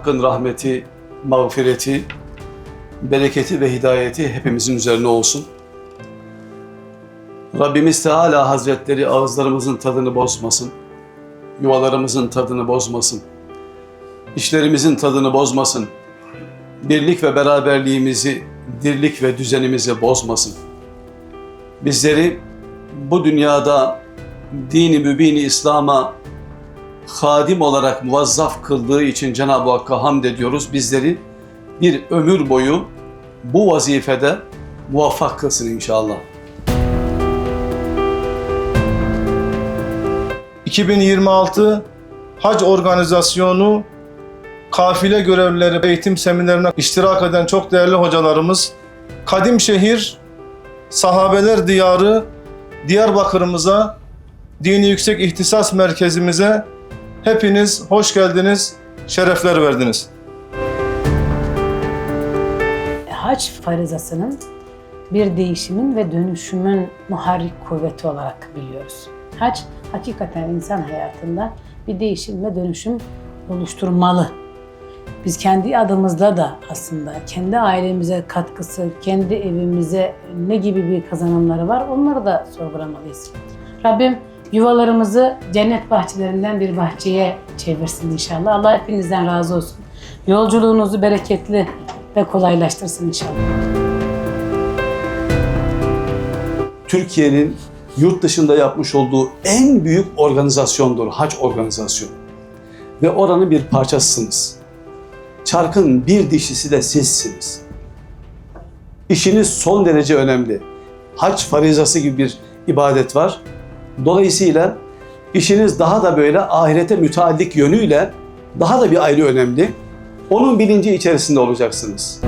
Hakk'ın rahmeti, mağfireti, bereketi ve hidayeti hepimizin üzerine olsun. Rabbimiz Teala Hazretleri ağızlarımızın tadını bozmasın, yuvalarımızın tadını bozmasın, işlerimizin tadını bozmasın, birlik ve beraberliğimizi, dirlik ve düzenimizi bozmasın. Bizleri bu dünyada dini mübini İslam'a hadim olarak muvazzaf kıldığı için Cenab-ı Hakk'a hamd ediyoruz. Bizleri bir ömür boyu bu vazifede muvaffak kılsın inşallah. 2026 Hac Organizasyonu kafile görevlileri eğitim seminerine iştirak eden çok değerli hocalarımız Kadim Şehir Sahabeler Diyarı Diyarbakır'ımıza Dini Yüksek İhtisas Merkezimize hepiniz hoş geldiniz, şerefler verdiniz. hac farizasının bir değişimin ve dönüşümün muharrik kuvveti olarak biliyoruz. Hac hakikaten insan hayatında bir değişim ve dönüşüm oluşturmalı. Biz kendi adımızda da aslında kendi ailemize katkısı, kendi evimize ne gibi bir kazanımları var onları da sorgulamalıyız. Rabbim yuvalarımızı cennet bahçelerinden bir bahçeye çevirsin inşallah. Allah hepinizden razı olsun. Yolculuğunuzu bereketli ve kolaylaştırsın inşallah. Türkiye'nin yurt dışında yapmış olduğu en büyük organizasyondur hac organizasyonu. Ve oranın bir parçasısınız. Çarkın bir dişisi de sizsiniz. İşiniz son derece önemli. Hac farizası gibi bir ibadet var. Dolayısıyla işiniz daha da böyle ahirete müteallik yönüyle daha da bir ayrı önemli. Onun bilinci içerisinde olacaksınız.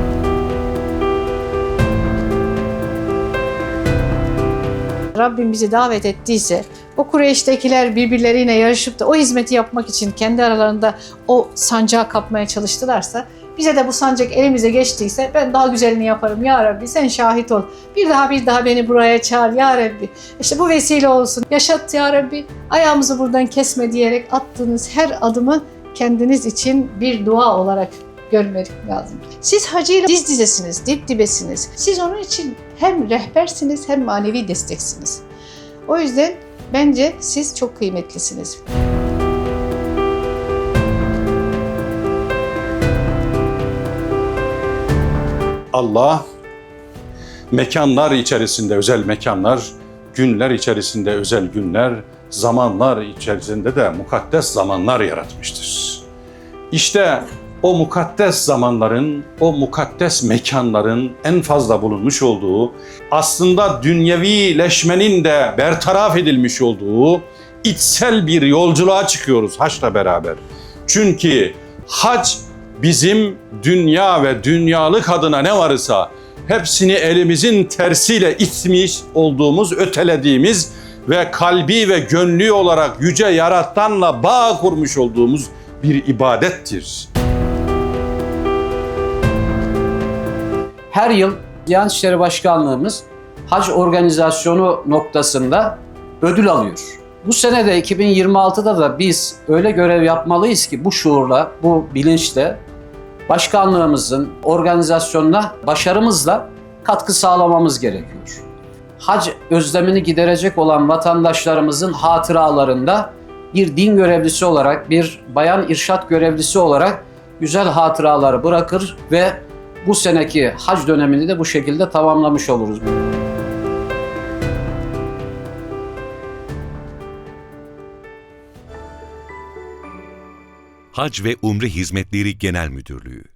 Rabbim bizi davet ettiyse o Kureyş'tekiler birbirleriyle yarışıp da o hizmeti yapmak için kendi aralarında o sancağı kapmaya çalıştılarsa bize de bu sancak elimize geçtiyse ben daha güzelini yaparım ya Rabbi sen şahit ol. Bir daha bir daha beni buraya çağır ya Rabbi. İşte bu vesile olsun. Yaşat ya Rabbi. Ayağımızı buradan kesme diyerek attığınız her adımı kendiniz için bir dua olarak görmek lazım. Siz hacıyla diz dizesiniz, dip dibesiniz. Siz onun için hem rehbersiniz hem manevi desteksiniz. O yüzden bence siz çok kıymetlisiniz. Allah mekanlar içerisinde özel mekanlar, günler içerisinde özel günler, zamanlar içerisinde de mukaddes zamanlar yaratmıştır. İşte o mukaddes zamanların, o mukaddes mekanların en fazla bulunmuş olduğu, aslında dünyevileşmenin de bertaraf edilmiş olduğu içsel bir yolculuğa çıkıyoruz haçla beraber. Çünkü hac bizim dünya ve dünyalık adına ne varsa hepsini elimizin tersiyle itmiş olduğumuz, ötelediğimiz ve kalbi ve gönlü olarak yüce yarattanla bağ kurmuş olduğumuz bir ibadettir. her yıl Diyanet İşleri Başkanlığımız hac organizasyonu noktasında ödül alıyor. Bu sene de 2026'da da biz öyle görev yapmalıyız ki bu şuurla, bu bilinçle başkanlığımızın organizasyonuna başarımızla katkı sağlamamız gerekiyor. Hac özlemini giderecek olan vatandaşlarımızın hatıralarında bir din görevlisi olarak, bir bayan irşat görevlisi olarak güzel hatıraları bırakır ve bu seneki hac dönemini de bu şekilde tamamlamış oluruz. Hac ve Umre Hizmetleri Genel Müdürlüğü